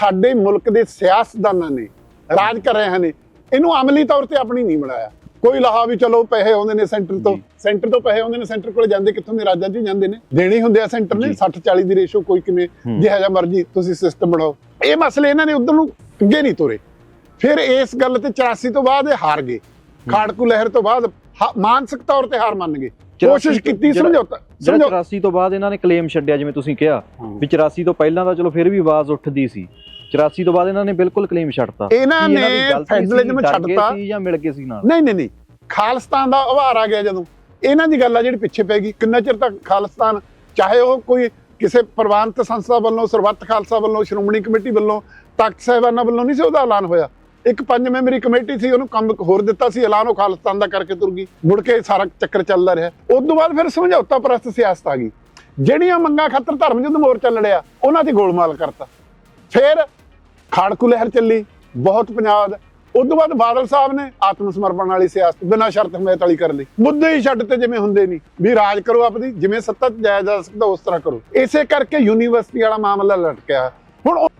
ਸਾਡੇ ਮੁਲਕ ਦੇ ਸਿਆਸਤਦਾਨਾਂ ਨੇ ਰਾਜ ਕਰ ਰਹੇ ਹਨ ਇਹਨੂੰ ਅਮਲੀ ਤੌਰ ਤੇ ਆਪਣੀ ਨਹੀਂ ਬਣਾਇਆ ਕੋਈ ਲਾਹਾ ਵੀ ਚਲੋ ਪੈਸੇ ਆਉਂਦੇ ਨੇ ਸੈਂਟਰ ਤੋਂ। ਸੈਂਟਰ ਤੋਂ ਪੈਸੇ ਆਉਂਦੇ ਨੇ ਸੈਂਟਰ ਕੋਲ ਜਾਂਦੇ ਕਿੱਥੋਂ ਦੇ? ਰਾਜਾਂ 'ਚ ਜਾਂਦੇ ਨੇ। ਦੇਣੇ ਹੁੰਦੇ ਆ ਸੈਂਟਰ ਨੇ। ਜੀ। 60 40 ਦੀ ਰੇਸ਼ੋ ਕੋਈ ਕਿਵੇਂ। ਜਿਹਾ ਮਰਜ਼ੀ ਤੁਸੀਂ ਸਿਸਟਮ ਬਣਾਓ। ਇਹ ਮਸਲੇ ਇਹਨਾਂ ਨੇ ਉਧਰ ਨੂੰ ਅੱਗੇ ਨਹੀਂ ਤੋਰੇ। ਫਿਰ ਇਸ ਗੱਲ ਤੇ 84 ਤੋਂ ਬਾਅਦ ਇਹ ਹਾਰ ਗਏ। ਖਾੜਕੂ ਲਹਿਰ ਤੋਂ ਬਾਅਦ ਮਾਨਸਿਕ ਤੌਰ ਤੇ ਹਾਰ ਮੰਨ ਗਏ। 84 ਕੋਸ਼ਿਸ਼ ਕੀਤੀ ਸਮਝੌਤਾ ਸਮਝੌਤਾ 84 ਤੋਂ ਬਾਅਦ ਇਹਨਾਂ ਨੇ ਕਲੇਮ ਛੱਡਿਆ ਜਿਵੇਂ ਤੁਸੀਂ ਕਿਹਾ। ਵੀ 84 ਤੋਂ ਪਹਿਲਾਂ ਤਾਂ ਚਲੋ ਫਿਰ ਵੀ ਆਵਾਜ਼ ਉੱਠਦੀ ਸੀ। 84 ਤੋਂ ਬਾਅਦ ਇਹਨਾਂ ਨੇ ਬਿਲਕੁਲ ਕਲੇਮ ਛੱਡਤਾ। ਇਹਨਾਂ ਕੀ ਨੇ ਫੈਡਰਲਿਜ਼ਮ ਛੱਡਤਾ। ਜਾਂ ਮਿਲ ਗਏ ਸੀ ਨਾਲ? ਨਹੀਂ ਨਹੀਂ ਨਹੀਂ। ਖਾਲਿਸਤਾਨ ਦਾ ਉਭਾਰ ਆ ਗਿਆ ਜਦੋਂ। ਇਹਨਾਂ ਦੀ ਗੱਲ ਆ ਜਿਹੜੀ ਪਿੱਛੇ ਪੈ ਗਈ। ਕਿੰਨਾ ਚਿਰ ਤੱਕ ਖਾਲਿਸਤਾਨ ਚਾਹੇ ਉਹ ਕੋਈ ਕਿਸੇ ਪ੍ਰਵਾਨਤ ਸੰਸਥਾ ਵੱਲੋਂ ਸਰਬੱਤ ਖਾਲਸਾ ਵੱਲੋਂ ਸ਼੍ਰੋਮਣੀ ਕਮੇਟੀ ਵੱਲੋਂ ਤਖਤ ਸਾਹਿਬਾਨਾਂ ਵੱਲੋਂ ਨਹੀਂ ਸੀ ਉਹਦਾ ਐਲਾਨ ਹੋਇਆ। ਇੱਕ ਪੰਜ ਮੈਂਬਰੀ ਕਮੇਟੀ ਸੀ ਉਹਨੂੰ ਕੰਮ ਹੋਰ ਦਿੱਤਾ ਸੀ। ਐਲਾਨ ਉਹ ਖਾਲਿਸਤਾਨ ਦਾ ਕਰਕੇ ਤੁਰ ਗਈ। ਮੁੜ ਕੇ ਸਾਰਾ ਚੱਕਰ ਚੱਲਦਾ ਰਿਹਾ। ਉਸ ਤੋਂ ਬਾਅਦ ਫਿਰ ਸਮਝੌਤਾ ਪ੍ਰਸਤ ਸਿਆਸਤ ਆ ਗਈ। ਜਿਹੜੀਆਂ ਮੰਗਾਂ ਖਾਤਰ ਧਰਮ ਯੁੱਧ ਮੋਰਚਾ ਲੜਿਆ ਉਹਨਾਂ ਦੀ ਗੋਲਮਾਲ ਕਰਤਾ। ਫਿਰ ਖਾੜਕੂ ਲਹਿਰ ਚੱਲੀ, ਬਹੁਤ ਪੰਜਾਬ। ਦਾ ਤੋਂ ਬਾਅਦ ਬਾਦਲ ਸਾਹਿਬ ਨੇ ਆਤਮ ਸਮਰਪਣ ਵਾਲੀ ਸਿਆਸਤ ਬਿਨਾਂ ਸ਼ਰਤ ਹਮਾਇਤ ਵਾਲੀ ਕਰ ਲਈ। ਮੁੱਦੇ ਹੀ ਛੱਡ ਤੇ ਜਿਵੇਂ ਹੁੰਦੇ ਨਹੀਂ, ਵੀ ਰਾਜ ਕਰੋ ਆਪਣੀ ਜਿਵੇਂ ਸੱਤਾ 'ਚ ਜਾਇਆ ਜਾ ਸਕਦਾ ਉਸ ਤਰ੍ਹਾਂ ਕਰੋ। ਇਸੇ ਕਰਕੇ ਯੂਨੀਵਰਸਿਟੀ ਵਾਲਾ ਮਾਮਲਾ ਲਟਕਿਆ। ਹੁਣ ਉਹ-